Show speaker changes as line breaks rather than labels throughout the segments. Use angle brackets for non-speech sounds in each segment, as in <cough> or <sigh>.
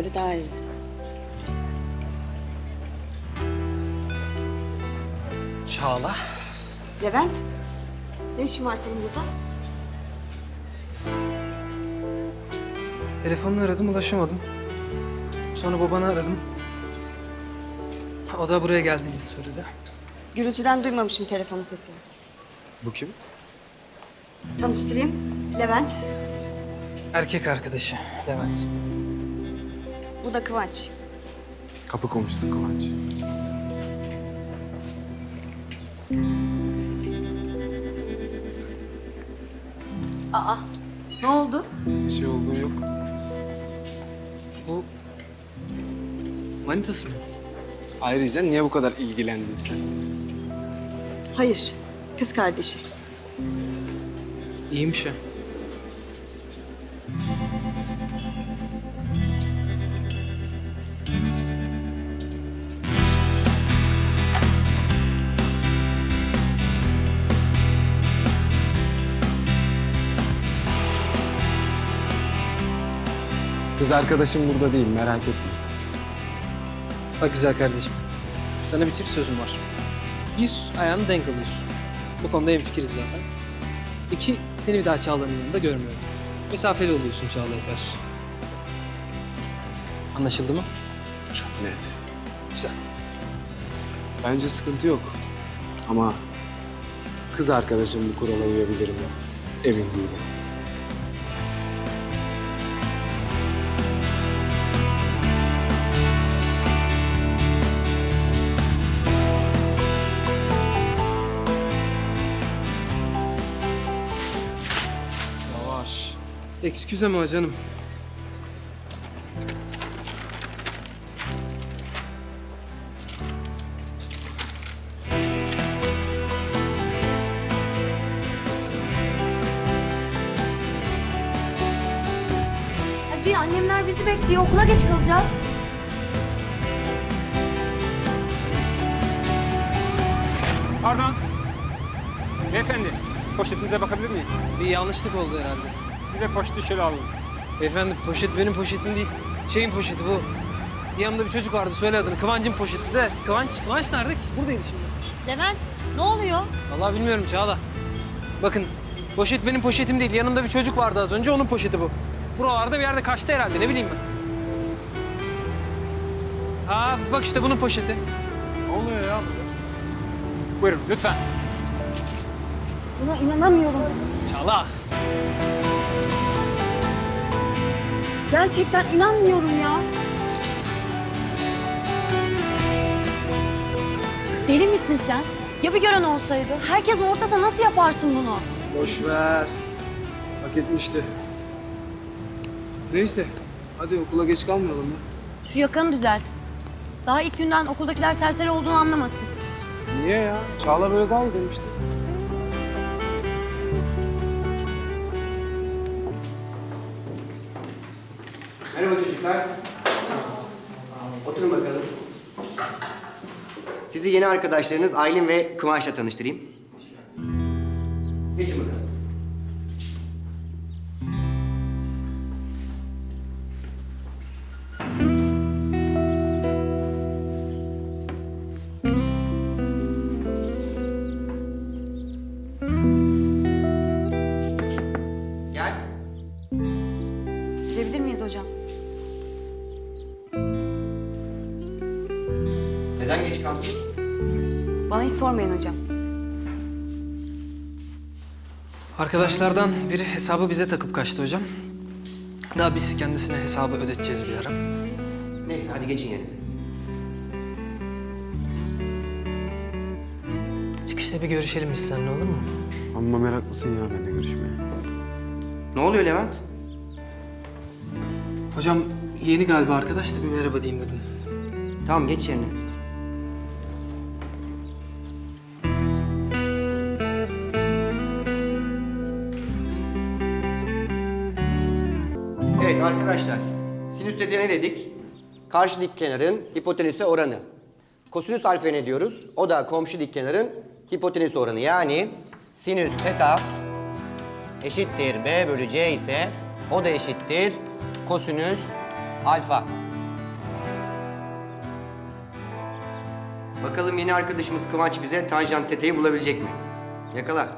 Böyle daha iyi.
Çağla.
Levent, ne işin var senin burada?
Telefonunu aradım ulaşamadım. Sonra babanı aradım. O da buraya geldiğiniz sürede.
Gürültüden duymamışım telefonun sesini.
Bu kim?
Tanıştırayım. Levent,
Erkek arkadaşı Levent.
Bu da Kıvanç.
Kapı komşusu Kıvanç.
Ne oldu?
Bir şey olduğu yok.
Bu manitası mı?
Ayrıca niye bu kadar ilgilendin sen?
Hayır, kız kardeşi.
İyiymiş ya.
Kız arkadaşım burada değil merak etme.
Bak güzel kardeşim. Sana bir çift sözüm var. Bir, ayağını denk alıyorsun. Bu konuda hemfikiriz zaten. İki, seni bir daha Çağla'nın yanında görmüyorum. Mesafeli oluyorsun Çağla'ya karşı. Anlaşıldı mı?
Çok net.
Güzel.
Bence sıkıntı yok. Ama kız arkadaşım bu kurala uyabilir mi? Emin değilim.
Excuse ama canım.
Hadi annemler bizi bekliyor. Okula geç kalacağız.
Pardon. Beyefendi, poşetinize bakabilir miyim?
Bir yanlışlık oldu herhalde.
Sizi ve poşeti şöyle alın.
Beyefendi poşet benim poşetim değil. Şeyin poşeti bu. Yanımda bir çocuk vardı söyle adını. Kıvancın poşeti de. Kıvanç, Kıvanç nerede? Buradaydı şimdi.
Levent, ne oluyor?
Vallahi bilmiyorum Çağla. Bakın poşet benim poşetim değil. Yanımda bir çocuk vardı az önce onun poşeti bu. Buralarda bir yerde kaçtı herhalde ne bileyim ben. Aa bak işte bunun poşeti.
Ne oluyor ya? Buyurun, lütfen.
Buna inanamıyorum.
Çağla.
Gerçekten inanmıyorum ya.
Deli misin sen? Ya bir gören olsaydı? Herkesin ortasında nasıl yaparsın bunu?
Boş ver. Hak etmişti. Neyse. Hadi okula geç kalmayalım ya.
Şu yakanı düzelt. Daha ilk günden okuldakiler serseri olduğunu anlamasın.
Niye ya? Çağla böyle daha iyi demişti.
Merhaba çocuklar. Oturun bakalım. Sizi yeni arkadaşlarınız Aylin ve Kıvanç'la tanıştırayım. Geçin bakalım. Geç?
Bana hiç sormayın hocam.
Arkadaşlardan biri hesabı bize takıp kaçtı hocam. Daha biz kendisine hesabı ödeteceğiz bir ara.
Neyse hadi geçin yerinize.
Çıkışta bir görüşelim biz seninle olur mu?
Amma meraklısın ya benimle görüşmeye.
Ne oluyor Levent?
Hocam yeni galiba arkadaş da bir merhaba diyeyim dedim.
Tamam geç yerine. Arkadaşlar, sinüs tetiğe ne dedik? Karşı dik kenarın hipotenüse oranı. Kosinüs alfa ne diyoruz? O da komşu dik kenarın hipotenüs oranı. Yani sinüs teta eşittir b bölü c ise o da eşittir kosinüs alfa. Bakalım yeni arkadaşımız Kıvanç bize tanjant teteyi bulabilecek mi? Yakala.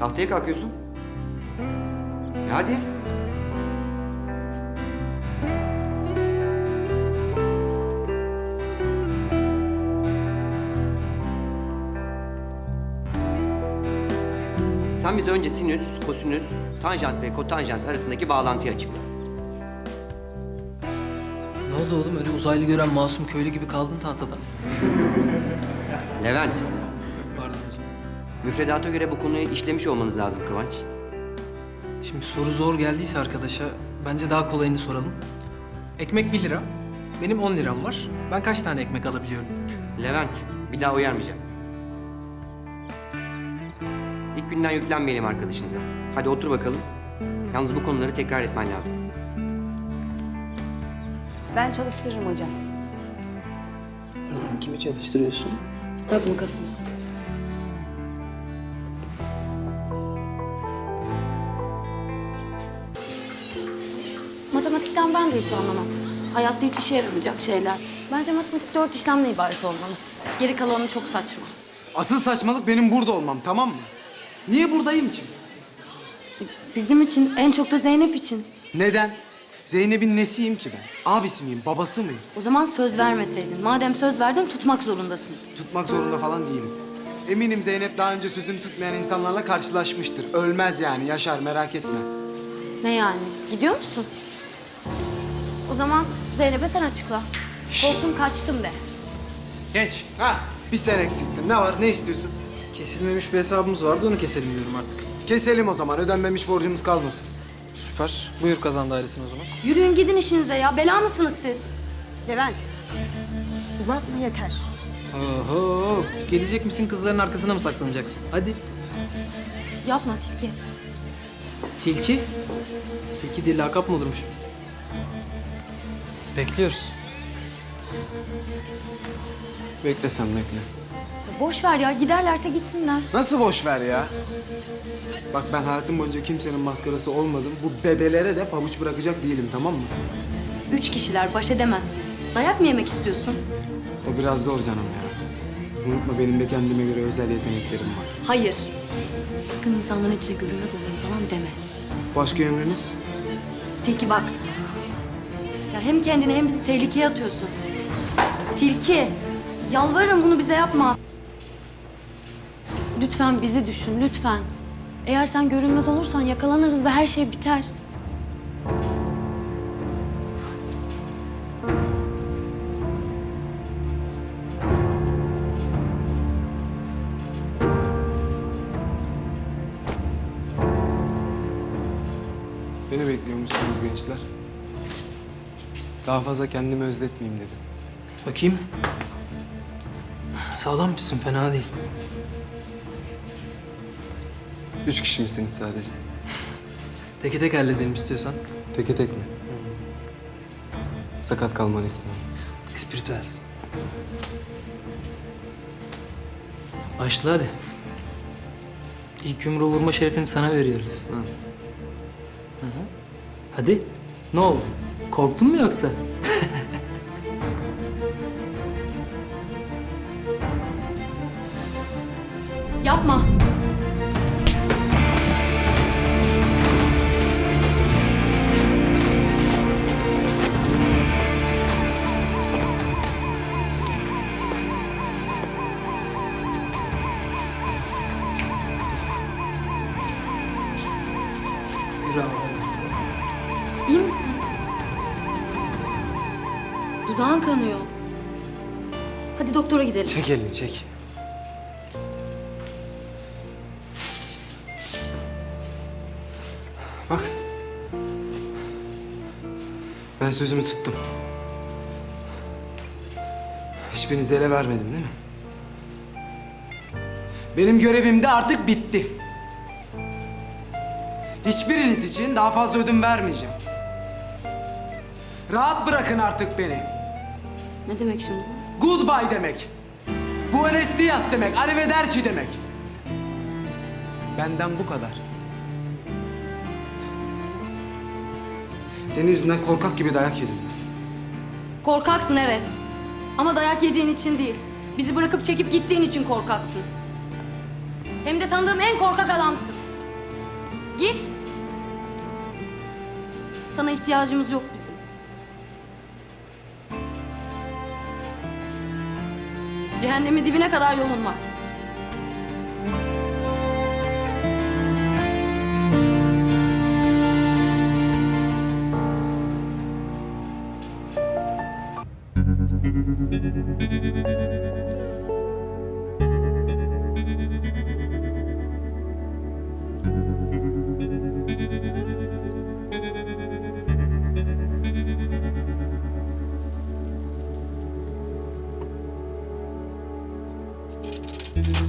Tahtaya kalkıyorsun. E hadi. Sen bize önce sinüs, kosinüs, tanjant ve kotanjant arasındaki bağlantıyı açıkla.
Ne oldu oğlum öyle uzaylı gören masum köylü gibi kaldın tahtada.
Levent,
Pardon hocam.
müfredata göre bu konuyu işlemiş olmanız lazım Kıvanç.
Şimdi soru zor geldiyse arkadaşa bence daha kolayını soralım. Ekmek 1 lira. Benim 10 liram var. Ben kaç tane ekmek alabiliyorum?
Levent, bir daha uyarmayacağım. İlk günden yüklenmeyelim arkadaşınıza. Hadi otur bakalım. Yalnız bu konuları tekrar etmen lazım.
Ben çalıştırırım hocam.
Kimi çalıştırıyorsun?
Takma kafana. Ben de hiç anlamam. Hayatta hiç işe yaramayacak şeyler. Bence matematik dört işlemle ibaret olmalı. Geri kalanı çok saçma.
Asıl saçmalık benim burada olmam tamam mı? Niye buradayım ki?
Bizim için, en çok da Zeynep için.
Neden? Zeynep'in nesiyim ki ben? Abisi miyim, babası mıyım?
O zaman söz vermeseydin. Madem söz verdin tutmak zorundasın.
Tutmak zorunda falan değilim. Eminim Zeynep daha önce sözünü tutmayan insanlarla karşılaşmıştır. Ölmez yani, yaşar merak etme.
Ne yani? Gidiyor musun? O zaman Zeynep'e sen açıkla. Korktum kaçtım de.
Genç.
Ha, bir sen eksiktin. Ne var, ne istiyorsun?
Kesilmemiş bir hesabımız vardı onu keselim diyorum artık.
Keselim o zaman, ödenmemiş borcumuz kalmasın.
Süper. Buyur kazan dairesini o zaman.
Yürüyün gidin işinize ya. Bela mısınız siz?
Levent. Uzatma yeter.
Oho. Gelecek misin kızların arkasına mı saklanacaksın? Hadi.
Yapma Tilki.
Tilki. Tilki diye lakap mı olurmuş? Bekliyoruz.
Bekle sen bekle.
Boş ver ya. Giderlerse gitsinler.
Nasıl boş ver ya? Bak ben hayatım boyunca kimsenin maskarası olmadım. Bu bebelere de pabuç bırakacak değilim tamam mı?
Üç kişiler baş edemezsin. Dayak mı yemek istiyorsun?
O biraz zor canım ya. Unutma benim de kendime göre özel yeteneklerim var.
Hayır. Sakın insanların içine görünmez olayım falan deme.
Başka emriniz?
Tilki bak. Ya hem kendini hem bizi tehlikeye atıyorsun. Tilki. Yalvarırım bunu bize yapma. Lütfen bizi düşün, lütfen. Eğer sen görünmez olursan yakalanırız ve her şey biter.
Beni bekliyormuşsunuz gençler. Daha fazla kendimi özletmeyeyim dedim.
Bakayım. Sağlammışsın fena değil.
Üç kişi misiniz sadece?
Teke tek halledelim istiyorsan.
Teke tek mi? Sakat kalmanı istemem.
Espritüelsin. Başla hadi. İlk yumruğu vurma şerefini sana veriyoruz. Hı. Hı hı. Hadi. Ne oldu? Korktun mu yoksa?
Yapma.
Çek elini çek. Bak. Ben sözümü tuttum. Hiçbirinizi ele vermedim değil mi? Benim görevim de artık bitti. Hiçbiriniz için daha fazla ödün vermeyeceğim. Rahat bırakın artık beni.
Ne demek şimdi bu?
Goodbye demek. Dias demek. Arrivederci demek. Benden bu kadar. Senin yüzünden korkak gibi dayak yedim.
Korkaksın evet. Ama dayak yediğin için değil. Bizi bırakıp çekip gittiğin için korkaksın. Hem de tanıdığım en korkak adamsın. Git. Sana ihtiyacımız yok bizim. Cehennemin dibine kadar yolun var.
Niye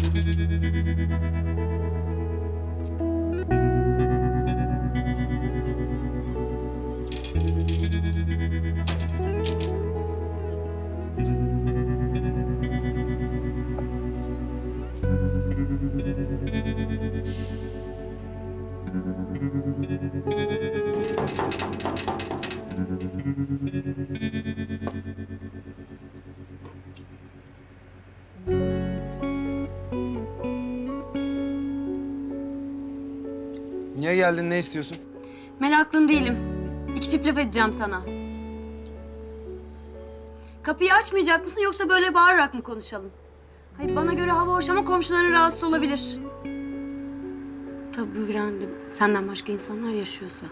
geldin, ne istiyorsun?
Meraklın değilim. İki çift laf edeceğim sana. Kapıyı açmayacak mısın yoksa böyle bağırarak mı konuşalım? Hayır bana göre hava hoş ama komşuların rahatsız olabilir. Tabii bu senden başka insanlar yaşıyorsa.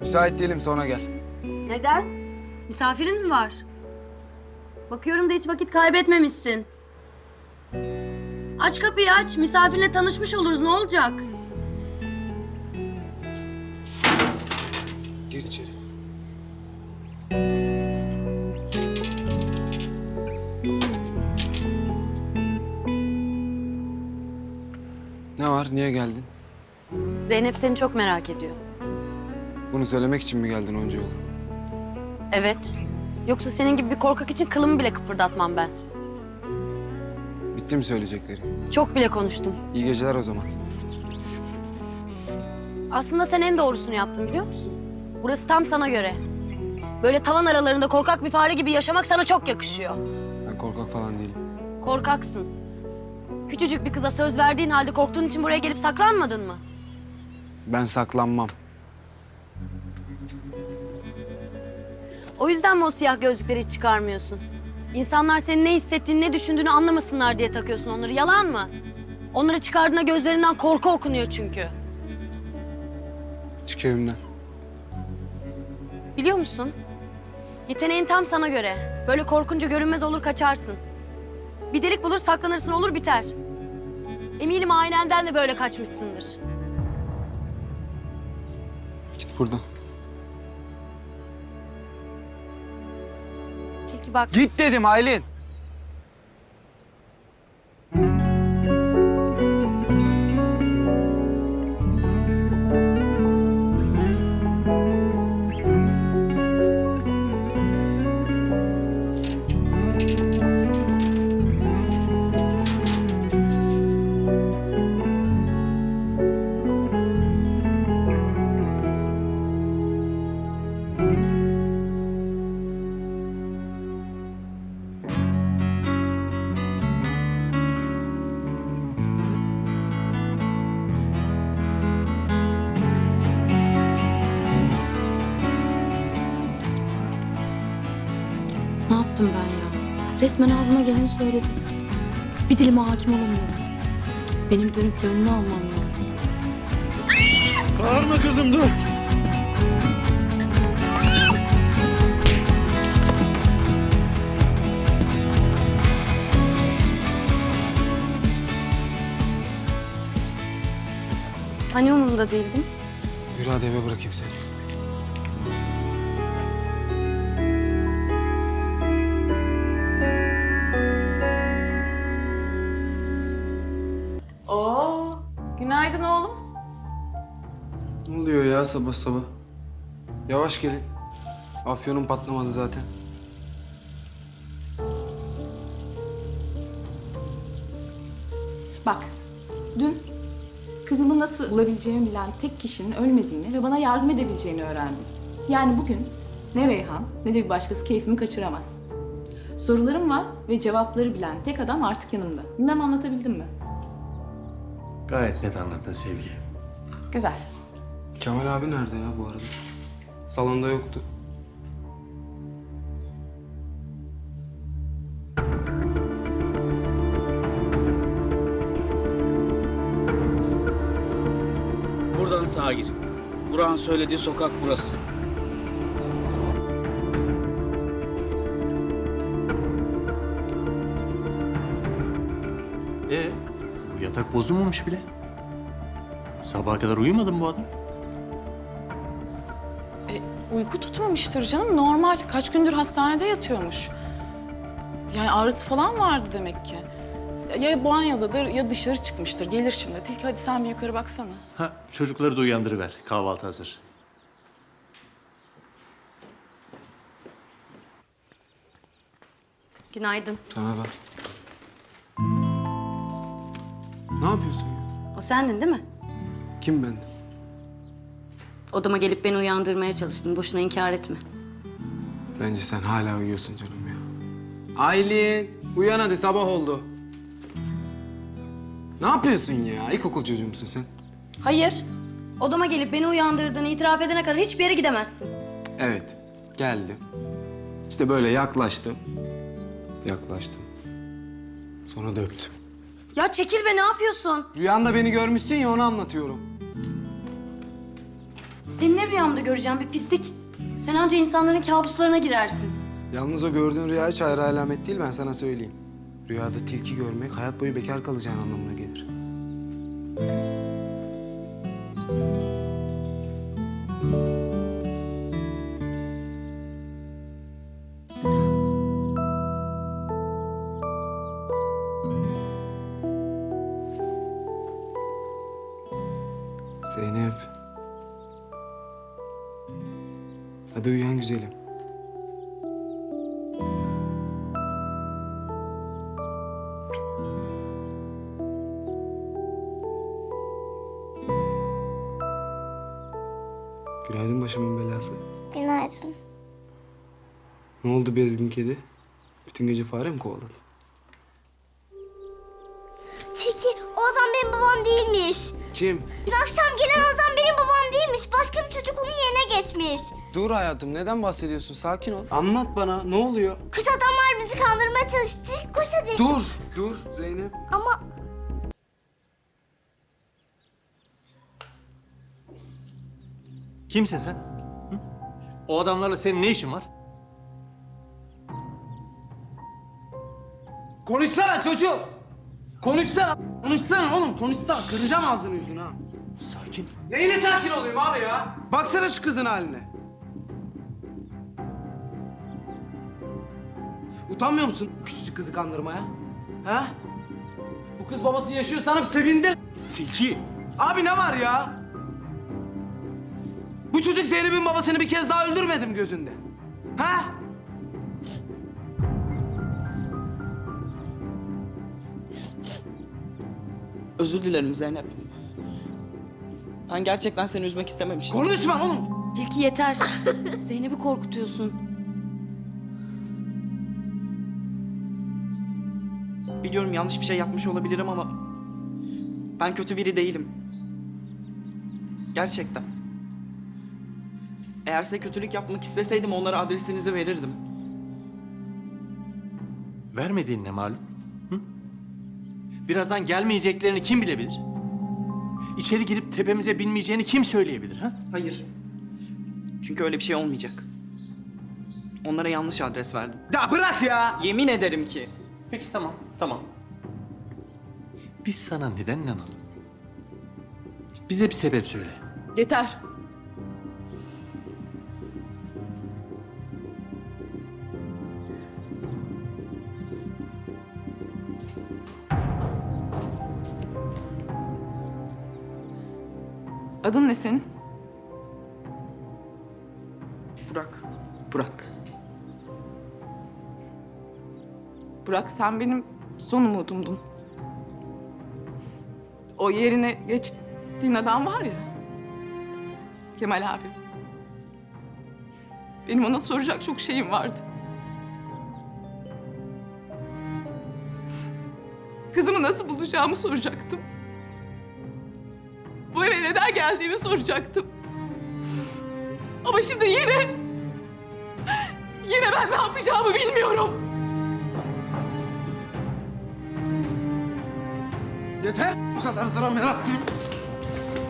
Müsait değilim, sonra gel.
Neden? Misafirin mi var? Bakıyorum da hiç vakit kaybetmemişsin. Aç kapıyı aç. Misafirle tanışmış oluruz. Ne olacak?
Gir içeri. Ne var, niye geldin?
Zeynep seni çok merak ediyor.
Bunu söylemek için mi geldin onca yol?
Evet. Yoksa senin gibi bir korkak için kılımı bile kıpırdatmam ben.
Bitti mi söyleyecekleri?
Çok bile konuştum.
İyi geceler o zaman.
Aslında sen en doğrusunu yaptın biliyor musun? Burası tam sana göre. Böyle tavan aralarında korkak bir fare gibi yaşamak sana çok yakışıyor.
Ben korkak falan değilim.
Korkaksın. Küçücük bir kıza söz verdiğin halde korktuğun için buraya gelip saklanmadın mı?
Ben saklanmam.
O yüzden mi o siyah gözlükleri hiç çıkarmıyorsun? İnsanlar senin ne hissettiğini, ne düşündüğünü anlamasınlar diye takıyorsun onları. Yalan mı? Onları çıkardığında gözlerinden korku okunuyor çünkü.
Çık evimden.
Biliyor musun? Yeteneğin tam sana göre. Böyle korkunca görünmez olur kaçarsın. Bir delik bulur saklanırsın olur biter. Eminim ailenden de böyle kaçmışsındır.
Git buradan.
Tilki bak.
Git dedim Aylin.
Ne yaptım ben ya? Resmen ağzıma geleni söyledim. Bir dilime hakim olamıyorum. Benim dönüp gönlünü almam lazım.
Bağırma kızım dur.
Hani umurumda değildim?
Yürü hadi eve bırakayım seni.
Oo, günaydın oğlum.
Ne oluyor ya sabah sabah? Yavaş gelin. Afyonum patlamadı zaten.
Nasıl bulabileceğimi bilen tek kişinin ölmediğini ve bana yardım edebileceğini öğrendim. Yani bugün ne Reyhan ne de bir başkası keyfimi kaçıramaz. Sorularım var ve cevapları bilen tek adam artık yanımda. Bilmem anlatabildim mi?
Gayet net anlattın Sevgi.
Güzel.
Kemal abi nerede ya bu arada? Salonda yoktu.
Burak'ın söylediği sokak burası.
Ee, bu yatak bozulmamış bile. Sabaha kadar uyumadı mı bu adam?
Uyku tutmamıştır canım normal. Kaç gündür hastanede yatıyormuş. Yani ağrısı falan vardı demek ki. Ya banyodadır ya dışarı çıkmıştır. Gelir şimdi. Tilki hadi sen bir yukarı baksana.
Ha, çocukları da uyandırıver. Kahvaltı hazır.
Günaydın.
Sana ben. Ne yapıyorsun ya?
O sendin değil mi?
Kim ben?
Odama gelip beni uyandırmaya çalıştın. Boşuna inkar etme.
Bence sen hala uyuyorsun canım ya. Aylin, uyan hadi sabah oldu. Ne yapıyorsun ya? İlkokul çocuğu musun sen?
Hayır. Odama gelip beni uyandırdığını itiraf edene kadar hiçbir yere gidemezsin.
Evet, geldim. İşte böyle yaklaştım. Yaklaştım. Sonra da öptüm.
Ya çekil be ne yapıyorsun?
Rüyanda beni görmüşsün ya onu anlatıyorum.
Seni ne rüyamda göreceğim bir pislik. Sen anca insanların kabuslarına girersin.
Yalnız o gördüğün rüya hiç ayrı alamet değil ben sana söyleyeyim. Rüyada tilki görmek hayat boyu bekar kalacağın anlamına gelir. Günaydın başımın belası.
Günaydın.
Ne oldu bezgin kedi? Bütün gece fare mi kovaladın?
Tilki o adam benim babam değilmiş.
Kim?
Dün akşam gelen adam benim babam değilmiş. Başka bir çocuk onun yerine geçmiş.
Dur hayatım neden bahsediyorsun? Sakin ol. Anlat bana ne oluyor?
Kötü adamlar bizi kandırmaya çalıştı. Koş hadi.
Dur. Dur Zeynep.
Ama
Kimsin sen? Hı? O adamlarla senin ne işin var?
Konuşsana çocuk. Konuşsana. Konuşsana oğlum konuşsana. Kıracağım ağzını yüzünü ha.
Sakin.
Neyle sakin olayım abi ya? Baksana şu kızın haline. Utanmıyor musun küçücük kızı kandırmaya? Ha? Bu kız babası yaşıyor sanıp sevindi.
Tilki.
Abi ne var ya? Bu çocuk Zeynep'in babasını bir kez daha öldürmedim gözünde. Ha?
Özür dilerim Zeynep. Ben gerçekten seni üzmek istememiştim.
Konuşma oğlum.
Tilki yeter. <laughs> Zeynep'i korkutuyorsun.
Biliyorum yanlış bir şey yapmış olabilirim ama... Ben kötü biri değilim. Gerçekten. Eğer size kötülük yapmak isteseydim onlara adresinizi verirdim.
Vermediğin ne malum? Hı? Birazdan gelmeyeceklerini kim bilebilir? İçeri girip tepemize binmeyeceğini kim söyleyebilir ha?
Hayır. Çünkü öyle bir şey olmayacak. Onlara yanlış adres verdim.
Ya bırak ya.
Yemin ederim ki.
Peki tamam, tamam. Biz sana neden inanalım? Bize bir sebep söyle.
Yeter. Adın ne senin?
Burak. Burak.
Burak sen benim son umudumdun. O yerine geçtiğin adam var ya. Kemal abi. Benim ona soracak çok şeyim vardı. Kızımı nasıl bulacağımı soracaktım. Neden geldiğimi soracaktım. Ama şimdi yine... Yine ben ne yapacağımı bilmiyorum.
Yeter! Bu kadar dram yarattım.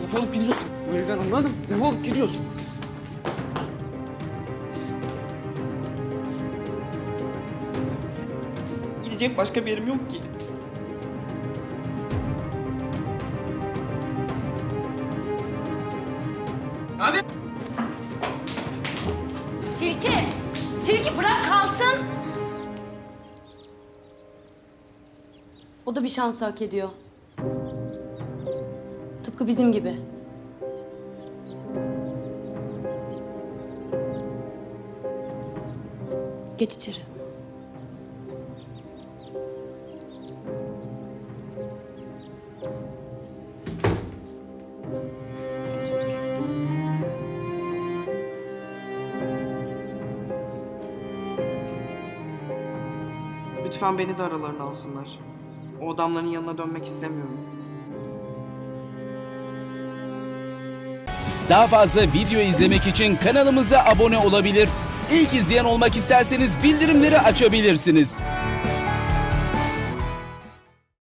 Defolup gidiyorsun. Bu evden anladın mı? Defolup gidiyorsun.
Gidecek başka bir yerim yok ki.
Bir şans hak ediyor. Tıpkı bizim gibi. Geç içeri.
Lütfen beni de aralarına alsınlar. O adamların yanına dönmek istemiyorum.
Daha fazla video izlemek için kanalımıza abone olabilir. İlk izleyen olmak isterseniz bildirimleri açabilirsiniz.